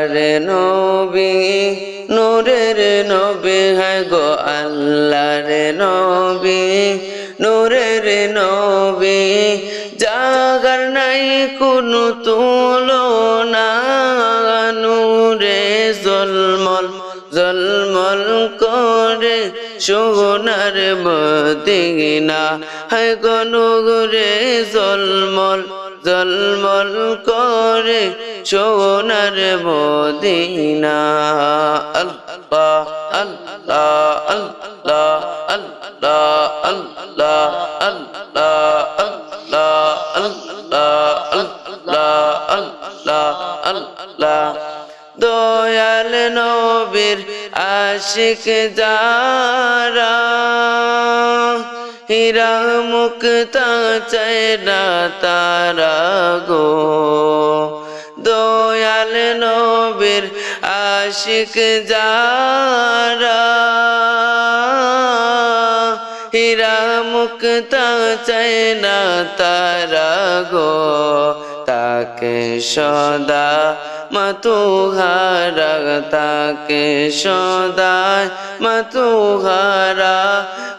আল্লাহর নবী, নূরের নবী হ্যাঁ গো আল্লাহর নবী, নূরের নবী। জাগার নাই কোনো তুলনা, নূরে জলমল জলমল করে সোনার মদিনা। হায় গো নূরে জলমল জলমল করে সোনার মদিনা আল্লাহ আল্লাহ আল্লাহ আল্লাহ আল্লাহ আল্লাহ আল্লাহ আল্লাহ আল্লাহ আল্লাহ আল্লাহ দয়াল নবীর আশিক যারা হীরা মুক্তা চেনা তারা গো। দয়াল নবীর আশিক যারা হীরা মুক্তা চেনা তারা গো। তাকে সদা মতুহারা তাকে সদা মতুহারা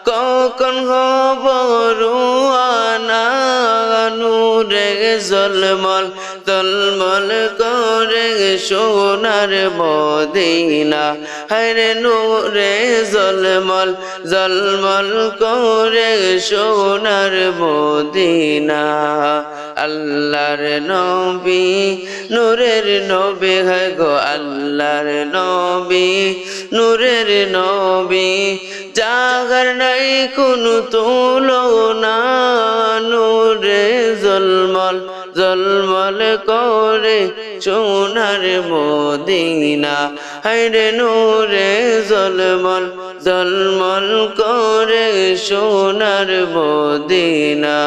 কখন হব রুয়ানা নূরে জলমল জলমল করে সোনার মদিনা। হরে নূরে জলমল জলমল করে সোনার মদিনা। আল্লাহর নবী, নূরের নবী, হয় গো আল্লাহর নবী, নূরের নবী। জাগার নাই কোনো তুলনা, নূরে জলমল জলমল করে সোনার মদিনা হাইরে নূরে জলমল জলমল করে সোনার মদিনা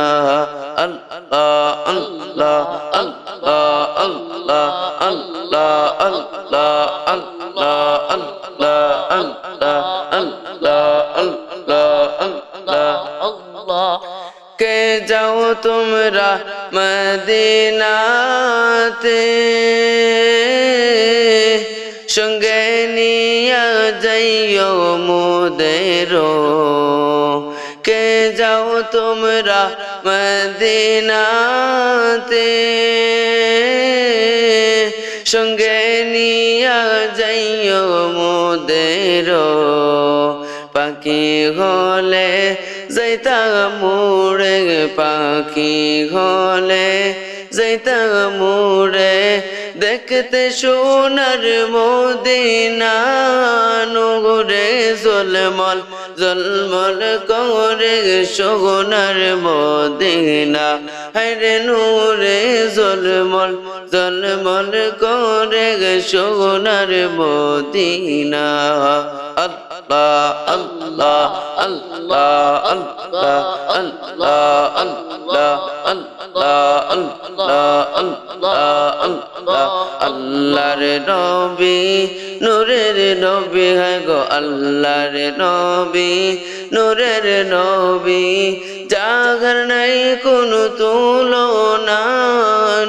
আল্লাহ আল্লাহ আল্লাহ আল্লাহ আল্লাহ আল্লাহ আল্লাহ আল্লাহ আল্লাহ আল্লাহ আল্লাহ আল্লাহ কে যাও তোমরা মদিনাতে সঙ্গে নিয়া যাইও মোদেরো। কে যাও তোমরা মদিনাতে সঙ্গে নিয়া যাইও মোদেরো। পাখি হলে যাইতা মুড়ে পাখি হলে যাইতা মুড়ে দেখতে সোনার মদিনা নগরে জলমল জলমল করে সোনার মদিনা। হরে নূরে জলমল জলমল করে সোনার মদিনা। আল্লাহ আল্লাহ আল্লাহ আল্লাহ আল্লাহ আল্লাহ আল্লাহ আল্লাহ আল্লাহ আল্লাহ আল্লাহর নবী, নূরের নবী হয় গো আল্লাহর নবী, নূরের নবী। জাগার নাই কোনো তুলনা,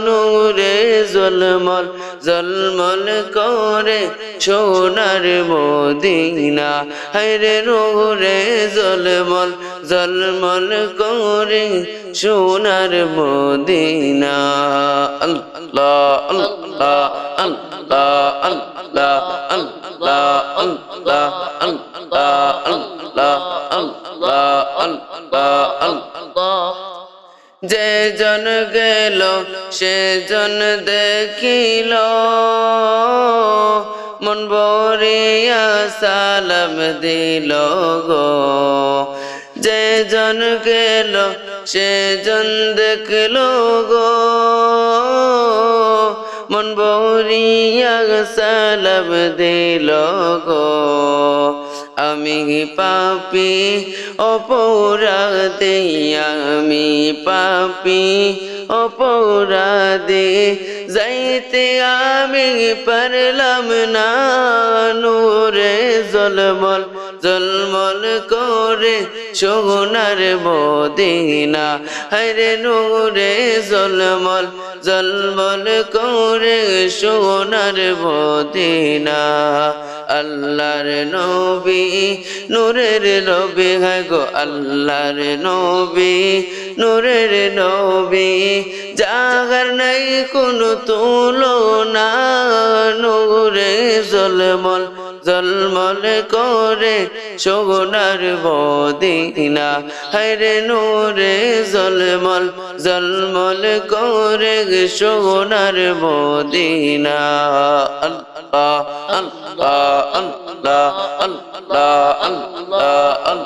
নূরে জলমল জলমল করে সোনার মদিনা হায়রে নূরে জলমল জলমল করে সোনার মদিনা আল্লাহ আল্লাহ আল্লাহ আল্লাহ আল্লাহ আল্লাহ আল্লাহ আল্লাহ আল্লাহ আল্লাহ আল্লাহ যে জন গেল, সে জন দেখিল। মন বরিয়া সালাম দিল গো। যে জন গেল, সে জন দেখল গো। মন বরিয়া সালাম দিল গো। আমি পাপি অপরাধে আমি পাপি অপরাধে যাইতে আমি পারলাম না নূরে জলমল জলমল করে সোনার মদিনা। হরে নূরে জলমল জলমল করে সোনার মদিনা। আল্লাহর নবী, নূরের নবী গো আল্লাহর নবী, নূরের নবী। জাগার নাই কোনো তুলনা, নূরে জলমল জলমল করে সোনার বদিনা হরে নূরে জলমল জলমল করে সোনার বদিনা আল্লাহ আল্লাহ আল্লাহ আল্লাহ।